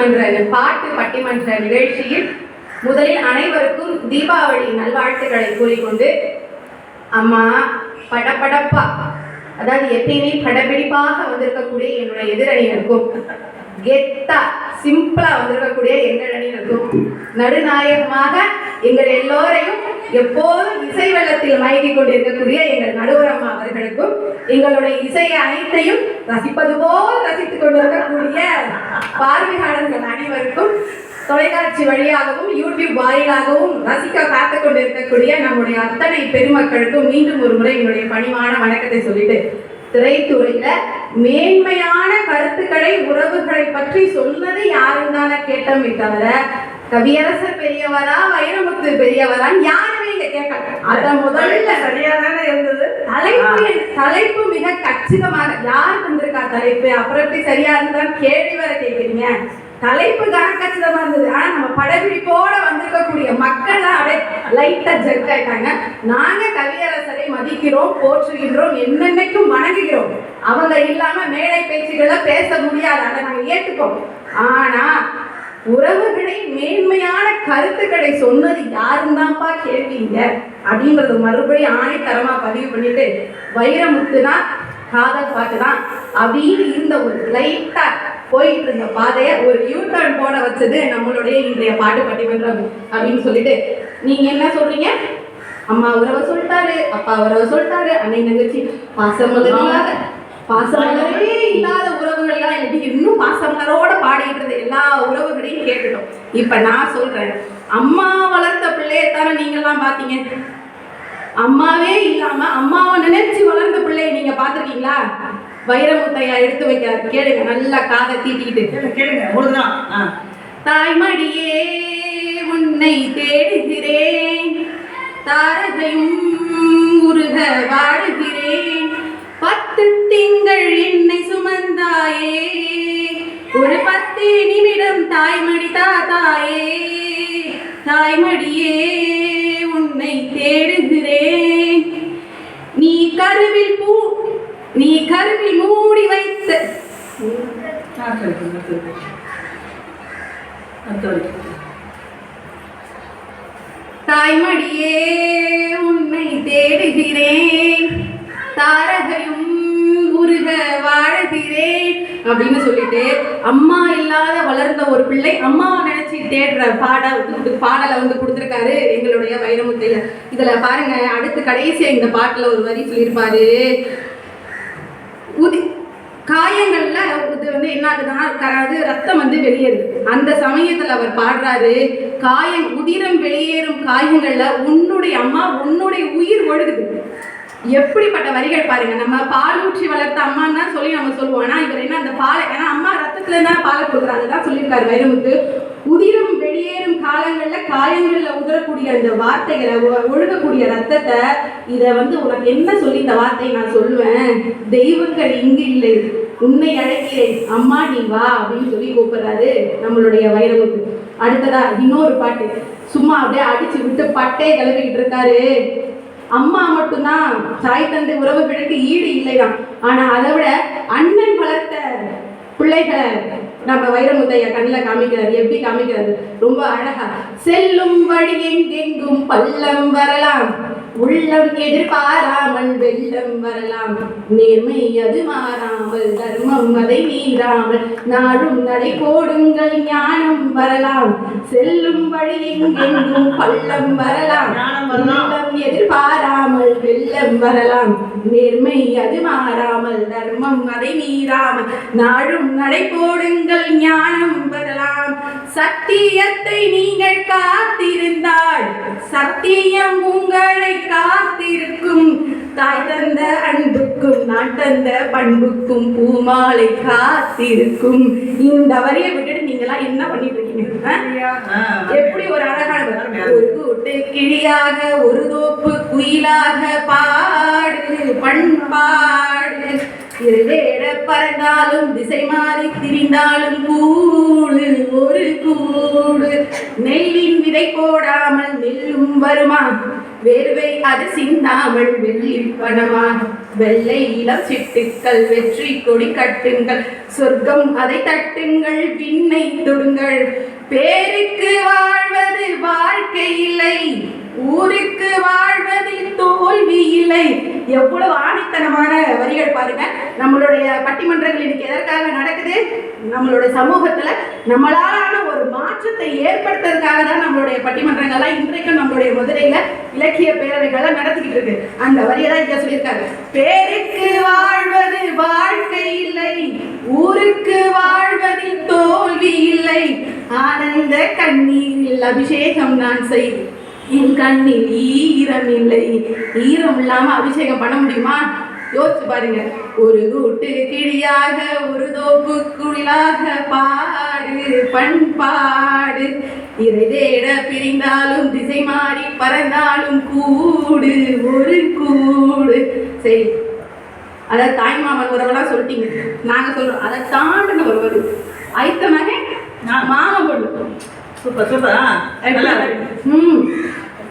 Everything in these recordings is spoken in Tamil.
பட்டிமன்ற பாட்டு பட்டிமன்ற நிகழ்ச்சியில் முதலில் அனைவருக்கும் தீபாவளி நல்வாழ்த்துக்களை கூறிக்கொண்டு அம்மா படபடப்பா அதாவது எப்பயுமே படப்பிடிப்பாக வந்திருக்கக்கூடிய என்னுடைய எதிரணியினருக்கும் கெத்தா சிம்பிளா வந்திருக்கக்கூடிய எங்கள் அணியினருக்கும் நடுநாயகமாக எங்கள் எல்லோரையும் எப்போதும் இசை வெள்ளத்தில் மயங்கிக் கொண்டிருக்கக்கூடிய எங்கள் நடுவரம்மா அவர்களுக்கும் எங்களுடைய இசையை அனைத்தையும் ரசிப்பது போல் ரசித்துக் கொண்டிருக்கக்கூடிய பார்வையாளர்கள் அனைவருக்கும் தொலைக்காட்சி வழியாகவும் யூடியூப் வாயிலாகவும் ரசிக்க காத்து கொண்டிருக்கக்கூடிய நம்முடைய அத்தனை பெருமக்களுக்கும் மீண்டும் ஒரு முறை என்னுடைய பணிவான வணக்கத்தை சொல்லிட்டு திரைத்துறையில மேன்மையான கருத்துக்களை உறவுகளை பற்றி சொன்னது யாரும் தானே கேட்டோமே தவிர கவியரசர் பெரியவரா வைரமுத்து பெரியவரான்னு யாருமே இங்க கேட்கல. அத முதல்ல சரியா தானே இருந்தது? தலைப்பு தலைப்பு மிக கச்சிதமாக யார் தந்திருக்கா தலைப்பு? அப்புறம் எப்படி சரியா இருந்தாலும் கேள்வி வர கேட்குறீங்க. தலைப்பு கணக்கச்சிதமா இருந்தது. ஆனா நம்ம படப்பிடிப்போட வந்திருக்கக்கூடிய மக்கள் தான் அப்படியே லைட்டா ஜெட் ஆயிட்டாங்க. நாங்க கவியரசரை மதிக்கிறோம் போற்றுகின்றோம் என்னென்னைக்கும் வணங்குகிறோம். அவங்க இல்லாம மேடை பேச்சுகளை பேச முடியாது. அதை நாங்க ஏற்றுக்கோம் ஆனா உறவுகளை மேன்மையான கருத்துக்களை சொன்னது யாருந்தான்ப்பா கேள்விங்க அப்படின்றது மறுபடியும் ஆணைத்தரமா பதிவு பண்ணிட்டு வைரமுத்துனா காதல் பாட்டு தான் அப்படின்னு இருந்த ஒரு லைட்டா போயிட்டு இருந்த பாதையை ஒரு யூ போட வச்சது நம்மளுடைய இன்றைய பாட்டு பட்டிமன்றம் அப்படின்னு சொல்லிட்டு. நீங்க என்ன சொல்றீங்க? அம்மா உறவை சொல்லிட்டாரு அப்பா உறவை சொல்லிட்டாரு அன்னை தங்கச்சி பாசமலர் பாசமலரே இல்லாத உறவுகள்லாம் எனக்கு இன்னும் பாசமலரோட பாடிட்டு இருந்த எல்லா உறவுகளையும் கேட்டுட்டோம். இப்ப நான் சொல்றேன். அம்மா வளர்த்த பிள்ளையை தானே நீங்கெல்லாம் பாத்தீங்க அம்மாவே இல்லாம அம்மாவை நினைச்சு வளர்ந்த பிள்ளையை நீங்க பாத்திருக்கீங்களா வைரமுத்தையா எடுத்து வைக்கிறார். கேளுங்க நல்லா காதை தீட்டிக்கிட்டு. கேளுங்க, ஆ. தாய்மடியே உன்னை தேடுகிறேன். தாரகையும் உருக வாடுகிறேன். பத்து திங்கள் என்னை சுமந்தாயே. ஒரு பத்து நிமிடம் தாய்மடி தாத்தாயே. தாய்மடியே உன்னை தேடுகிறேன். நீ கருவில் பூ நீ கருவி மூடி வைத்து தாய்மடியே உன்னை தேடுகிறேன். தாரகையும் உருக வாழ்கிறேன் அப்படின்னு சொல்லிட்டு அம்மா இல்லாத வளர்ந்த ஒரு பிள்ளை அம்மாவை நினைச்சு தேடுற பாட பாடலை வந்து கொடுத்துருக்காரு எங்களுடைய வைரமுத்தையில இதுல பாருங்க அடுத்து கடைசியா இந்த பாட்டுல ஒரு வரி சொல்லியிருப்பாரு. உதி காயங்களில் இது வந்து என்ன ஆகுதுன்னா அதாவது ரத்தம் வந்து வெளியேறுது. அந்த சமயத்தில் அவர் பாடுறாரு காயம் உதிரம் வெளியேறும் காயங்களில் உன்னுடைய அம்மா உன்னுடைய உயிர் ஒழுகுது. எப்படிப்பட்ட வரிகள் பாருங்க. நம்ம பால் ஊற்றி வளர்த்த அம்மான்னு தான் சொல்லி நம்ம சொல்லுவோம். ஆனால் இவர் என்ன அந்த பாலை ஏன்னா அம்மா ரத்தத்துல தான் பாலை கொடுக்குறாங்க. தான் சொல்லியிருக்காரு வைரமுத்து. உதிரம் வெளியேறும் காயங்கள்ல அந்த வார்த்தைகளை ஒழுகக்கூடிய ரத்தத்தை இதை வந்து உனக்கு என்ன சொல்லி இந்த வார்த்தையை நான் சொல்லுவேன்? தெய்வங்கள் இங்கு இல்லை. உன்னை அழைக்கிறேன். அம்மா நீ வா அப்படின்னு சொல்லி கூப்பிடுறாரு நம்மளுடைய வைரமுத்து. அடுத்ததா இன்னொரு பாட்டு. சும்மா அப்படியே அடிச்சு விட்டு பட்டே கிளம்பிக்கிட்டு இருக்காரு. அம்மா மட்டும்தான். தாய் தந்தை உறவுகளுக்கு ஈடு இல்லைதான். ஆனா அதை விட அண்ணன் வளர்த்த பிள்ளைகளை நம்ம வைரமுத்தையா கண்ணில் காமிக்கிறாரு எப்படி காமிக்கிறாரு ரொம்ப அழகா செல்லும் வழி எங்கெங்கும் பள்ளம் வரலாம் உள்ளம் எதிர்பாராமல் வெள்ளம் வரலாம் நேர்மை அது மாறாமல் தர்மம் அதை மீறாமல் நாடும் நடை போடுங்கள் ஞானம் வரலாம் செல்லும் வழி எங்கெங்கும் பள்ளம் வரலாம். உள்ளம் எதிர்பாராமல் வெள்ளம் வரலாம் நேர்மை அது மாறாமல் தர்மம் அதை மீறாமல் நாடும் நடை போடுங்கள் ஞானம் வரலாம் சத்தியத்தை நீங்கள் காத்திருந்தால் சத்தியம் உங்களை காத்திருக்கும். தாய் தந்த அன்புக்கும் நான் தந்த பண்புக்கும் பூமாலை காத்திருக்கும். இந்த வரியை விட்டுட்டு நீங்களாம் என்ன பண்ணிட்டு இருக்கீங்க. எப்படி ஒரு. ஒரு கூட்டு கிளியாக ஒரு தோப்பு குயிலாக பாடு பண்பாடு. இருவேட பறந்தாலும் திசை மாறி திரிந்தாலும் கூடு ஒரு கூடு நெல்லின் விதை போடாமல் நெல்லும் வருமா? வேர்வை அது சிந்தாமல் வெள்ளி பணமா? வெள்ளை இளம் சிட்டுக்கள் வெற்றி கொடி கட்டுங்கள். சொர்க்கம் அதை தட்டுங்கள் விண்ணை தொடுங்கள். பேருக்கு வாழ்வது வாழ்க்கை இல்லை. ஊருக்கு வாழ்வதில் தோல்வி இல்லை. எவ்வளவு ஆணித்தனமான வரிகள் பாருங்க. நம்மளுடைய பட்டிமன்றங்கள் இன்னைக்கு எதற்காக நடக்குது? நம்மளுடைய சமூகத்துல நம்மளாலான ஒரு மாற்றத்தை ஏற்படுத்துறதுக்காக தான் நம்மளுடைய பட்டிமன்றங்கள்லாம் இன்றைக்கும் நம்மளுடைய மதுரையில இலக்கிய பேரவைகளை நடத்திக்கிட்டு இருக்கு. அந்த வரியை தான் இங்க சொல்லியிருக்காரு பேருக்கு வாழ்வது வாழ்க்கை இல்லை. ஊருக்கு வாழ்வதில் தோல்வி இல்லை. ஆனந்த கண்ணீரில் அபிஷேகம் நான் செய்வேன் என் கண்ணில் ஈரம் இல்லை. ஈரம் இல்லாம அபிஷேகம் பண்ண முடியுமா? யோசிச்சு பாருங்க. ஒரு கூட்டு கிளியாக ஒரு தோப்பு குழிலாக பாடு பண்பாடு இறை தேட பிரிந்தாலும் திசை மாறி பறந்தாலும் கூடு ஒரு கூடு. சரி. அதை தாய்மாமன் உறவெல்லாம் சொல்லிட்டீங்க. நாங்க சொல்றோம். அதை தாண்டின ஒருவர். ஐத்த மகன் மாமன் பொண்ணு சூப்பர் சூப்பர். ம்.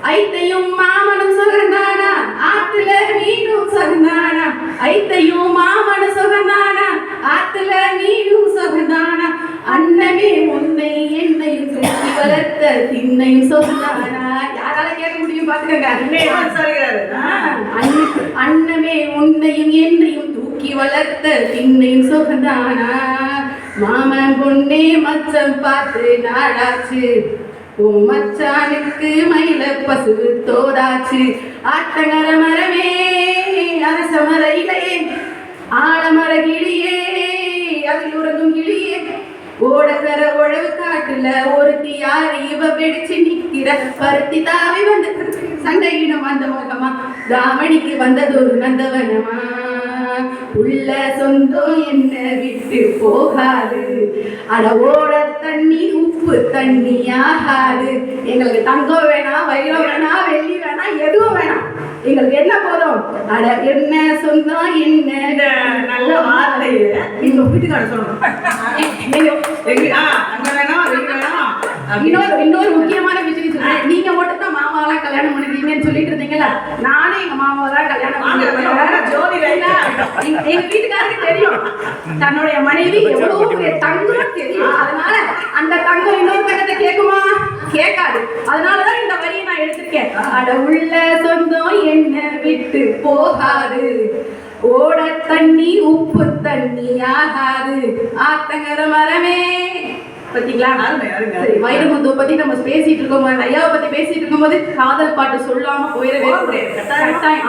ஐத்தையும் மாமனும் சுகந்தானா ஆத்துல மீனும் சுகந்தானா ஐத்தையும் மாமனும் சுகந்தானா ஆத்துல மீனும் சுகந்தானா அன்னமே உன்னை என்னையும் தூக்கி வளர்த்த திண்ணையும் சுகந்தானா யாரால கேட்க முடியும் பாத்துக்கங்க. ஆ அன்ன- அன்னமே உன்னையும் என்னையும் தூக்கி வளர்த்த திண்ணையும் சுகந்தானா மாமன் பொண்ணே மச்சம் பார்த்து நாடாச்சு உமச்சானுக்கு மயில பசுவு தோதாச்சு. ஆட்டங்கர மரமே அரச மரையிலே ஆழமர கிளியே அதில் உறங்கும் கிளியே. ஓடக்கர உழவு காட்டுல ஒருத்தி யாரு இவ வெடிச்சு நிக்கிற. பருத்தி தாவி வந்து சண்டையிடம் வந்த முகமா. தாமணிக்கு வந்ததொரு நந்தவனமா. உள்ள சொந்தம் என்ன விட்டு போகாது. அட ஓட தண்ணி உப்பு தண்ணி ஆகாது எங்களுக்கு தங்கம் வேணாம் வைரம் வேணாம் வெள்ளி வேணாம் எதுவும் வேணாம் எங்களுக்கு என்ன போதும்? அட என்ன சொந்தம் என்ன? நல்ல சொல்லணும். நீங்க வேணாம் அப்படின்னு. இன்னொரு இன்னொரு முக்கியமான விஷயம் நீங்க மட்டும் தான் மாமாவெல்லாம் கல்யாணம் பண்ணிக்கிறீங்கன்னு சொல்லிட்டு இருந்தீங்கல்ல? நானும் எங்க மாமாவை தான் கல்யாணம் வாங்க, எங்க வீட்டுக்காரருக்கு தெரியும். தன்னுடைய மனைவி எவ்வளவு பெரிய தங்கம் தெரியும். அதனால அந்த தங்கம் இன்னொரு தங்கத்தை கேட்குமா? கேட்காது. அதனாலதான் இந்த வரியை நான் எடுத்திருக்கேன். அட உள்ள சொந்தம் என்ன விட்டு போகாது. ஓட தண்ணி உப்பு தண்ணி ஆகாது. ஆத்தங்கர மரமே. அருமை. வைரமுத்துவை பத்தி நம்ம பேசிட்டு இருக்கோம்? ஐயாவை பத்தி பேசிட்டு இருக்கும்போது காதல் பாட்டு சொல்லாம போயிடவே.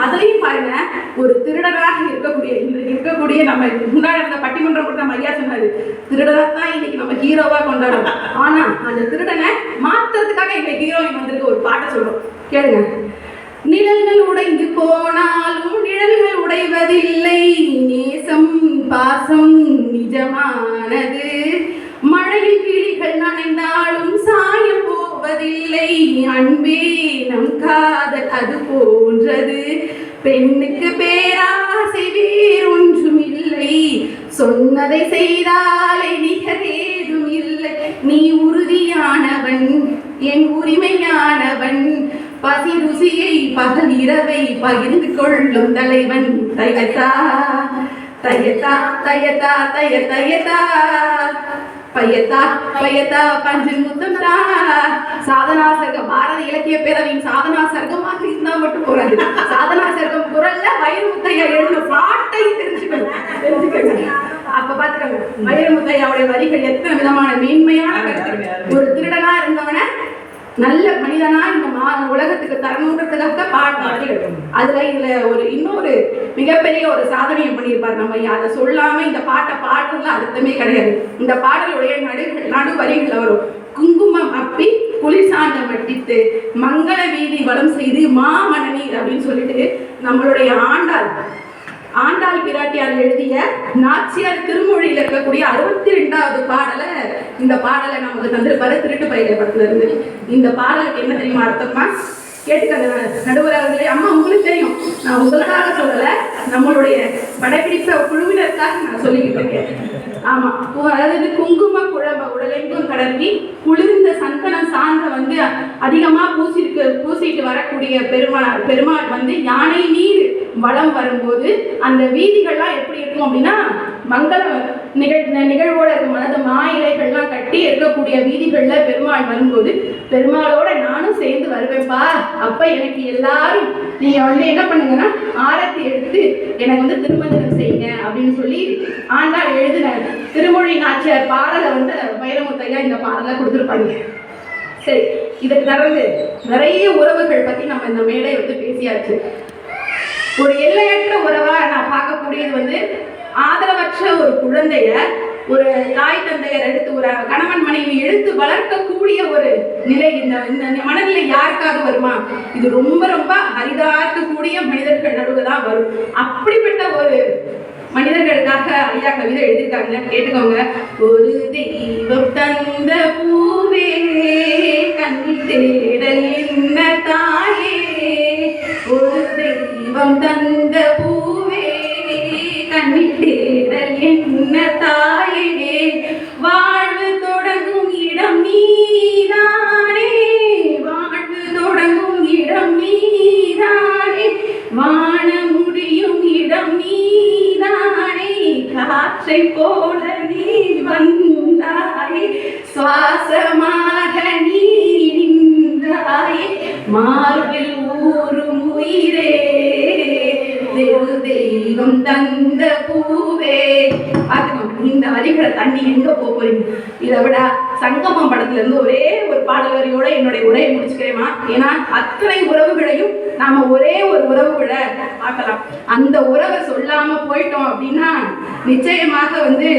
அதுலயும் பாருங்க ஒரு திருடனாக இருக்கக்கூடிய இன்றைக்கு இருக்கக்கூடிய நம்ம முன்னாடி இருந்த பட்டிமன்றம் கூட நம்ம ஐயா சொன்னாரு திருடனா தான் இன்னைக்கு நம்ம ஹீரோவா கொண்டாடுறோம். ஆனா அந்த திருடனை மாத்துறதுக்காக எங்க ஹீரோயின் வந்திருக்க ஒரு பாட்டை சொல்றோம். கேளுங்க. நிழல்கள் உடைந்து போனாலும் நிழல்கள் உடைவதில்லை நேசம் பாசம் நிஜமானது. இல்லை அன்பே நம் காதல் அது போன்றது. பெண்ணுக்கு பேராசை வேறொன்றும் இல்லை. சொன்னதை செய்தாலே நிகரேதும் இல்லை. நீ உறுதியானவன் என் உரிமையானவன். பசி ருசியை பகல் இரவை பகிர்ந்து கொள்ளும் தலைவன். தயதா தயதா தயதா தய பையத்தா பையத்தா பஞ்சு முத்தம்தா சாதனா சர்க்கம் பாரத இலக்கிய பேரவையின் சாதனா சர்க்கமாக இருந்தா மட்டும் போறாது. சாதனா சர்க்கம் குரல்ல வைரமுத்தையா எழுதின பாட்டையும் தெரிஞ்சுக்கணும். தெரிஞ்சுக்கணும். அப்ப பாத்துக்கோங்க. வைரமுத்தையாவுடைய வரிகள் எத்தனை விதமான மேன்மையான கருத்து ஒரு திருடனா இருந்தவன நல்ல மனிதனா இந்த மா உலகத்துக்கு தரணுன்றதுக்காக பாட்டு அதுல இதுல ஒரு இன்னொரு மிகப்பெரிய ஒரு சாதனையை பண்ணியிருப்பார் நம்ம அதை சொல்லாம இந்த பாட்டை பாடுறதுல அர்த்தமே கிடையாது. இந்த பாடலுடைய நடு நடு வரிகள் வரும் குங்குமம் அப்பி குளிர்சாந்த மட்டித்து மங்கள வீதி வலம் செய்து மாமணநீர் அப்படின்னு சொல்லிட்டு நம்மளுடைய ஆண்டாள் ஆண்டாள் பிராட்டியார் எழுதிய நாச்சியார் திருமொழியில் இருக்கக்கூடிய அறுபத்தி ரெண்டாவது பாடலை இந்த பாடலை நமக்கு தந்திருப்பாரு திருட்டு பயிரை படத்துல இருந்து. இந்த பாடலுக்கு என்ன தெரியுமா அர்த்தமா கேட்டுக்கங்க நடுவர் அவர்களே அம்மா உங்களுக்கு தெரியும். நான் உங்களுக்காக சொல்லல நம்மளுடைய படப்பிடிப்ப குழுவினருக்காக நான் சொல்லிக்கிட்டு இருக்கேன். ஆமா. அதாவது குங்கும குழம்ப உடலெங்கும் கடத்தி குளிர்ந்த சந்தனம் சார்ந்த அதிகமா பூசிட்டு பூசிட்டு வரக்கூடிய பெருமாள் பெருமாள் வந்து யானை நீர் வளம் வரும்போது அந்த வீதிகள்லாம் எப்படி இருக்கும் அப்படின்னா மங்கள நிகழ் நிகழ்வோட இருக்கும் அதாவது மா இலைகள்லாம் கட்டி இருக்கக்கூடிய வீதிகளில் பெருமாள் வரும்போது பெருமாளோட நானும் சேர்ந்து வருவேன்ப்பா. அப்போ எனக்கு எல்லாரும் நீங்கள் வந்து என்ன பண்ணுங்கன்னா ஆரத்தி எடுத்து எனக்கு வந்து திருமஞ்சனம் செய்யுங்க அப்படின்னு சொல்லி ஆண்டாள் எழுதின திருமொழி நாச்சியார் பாடலை வந்து வைரமுத்தையா இந்த பாடலை கொடுத்துருப்பாங்க. சரி இதுக்கு தொடர்ந்து நிறைய உறவுகள் பற்றி நம்ம இந்த மேடை வந்து பேசியாச்சு. ஒரு எல்லையற்ற உறவாக நான் பார்க்கக்கூடியது வந்து ஆதரவற்ற ஒரு குழந்தைய ஒரு தாய் தந்தையர் எடுத்து ஒரு கணவன் மனைவி எடுத்து வளர்க்கக்கூடிய ஒரு நிலை இந்த இந்த மனநிலை யாருக்காவது வருமா? இது ரொம்ப ரொம்ப அரிதா இருக்கக்கூடிய மனிதர்கள் நடுவு தான் வரும். அப்படிப்பட்ட ஒரு மனிதர்களுக்காக ஐயா கவிதை எழுதியிருக்காங்க கேட்டுக்கோங்க. ஒரு தெய்வம் தந்த பூவே கண் தேடல் என்ன தாயே ஒரு தெய்வம் தந்த को சங்கமம் படத்துல இருந்து ஒரே ஒரு பாடல் வரியோட என்னுடைய உரையை முடிச்சுக்கிறேமா ஏன்னா அத்தனை உறவுகளையும் நாம ஒரே ஒரு உறவுகளை பார்க்கலாம். அந்த உறவை சொல்லாம போயிட்டோம் அப்படின்னா நிச்சயமாக வந்து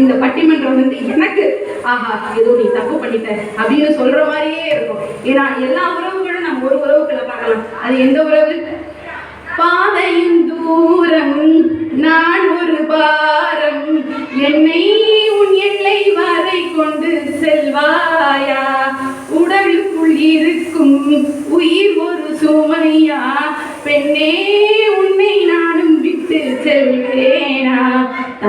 இந்த பட்டிமன்றம் வந்து எனக்கு ஆஹா ஏதோ நீ தப்பு பண்ணிட்ட அப்படின்னு சொல்ற மாதிரியே இருக்கும். ஏன்னா எல்லா உறவுகளும் நம்ம ஒரு உறவுகளை பார்க்கலாம். அது எந்த உறவு? பாதையின் தூரம். நான் ஒரு பா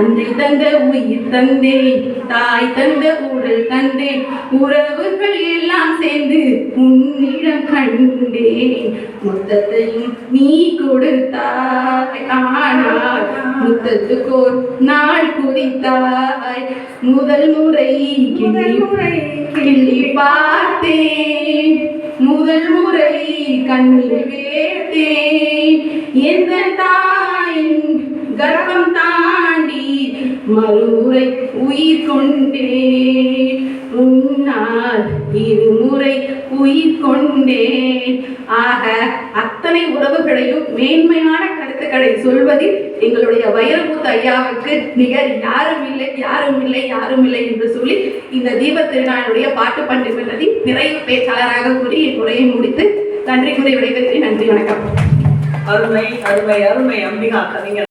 தந்தை தந்த உயிர் தந்தேன் தாய் தந்த உடல் தந்தேன் உறவுகள் எல்லாம் சேர்ந்து உன்னிடம் கண்டேன் மொத்தத்தையும் நீ கொடுத்தாய் ஆனால் முத்தத்துக்கு ஒரு நாள் குறித்தாய் முதல் முறை கிள்ளி முறை கிள்ளி பார்த்தேன். முதல் முறை கண்ணில் வேட்டேன் எந்த தாயின் கர்ப்பம் தாண்டி மறுமுறை உயிர் கொண்டேன் முன்னால் இருமுறை உயிர் கொண்டேன் ஆக அத்தனை உறவுகளையும் மேன்மையான கருத்துக்களை சொல்வதில் எங்களுடைய வைரமுத்து ஐயாவுக்கு நிகர் யாரும் இல்லை யாரும் இல்லை யாரும் இல்லை என்று சொல்லி இந்த தீப திருநாளுடைய பாட்டு பண்டிமன்றத்தின் நிறைவு பேச்சாளராக கூறி என் உரையை முடித்து நன்றி கூறி விடைபெறுகிறேன். நன்றி வணக்கம். அருமை அருமை அருமை அம்பிகா கவிஞர்.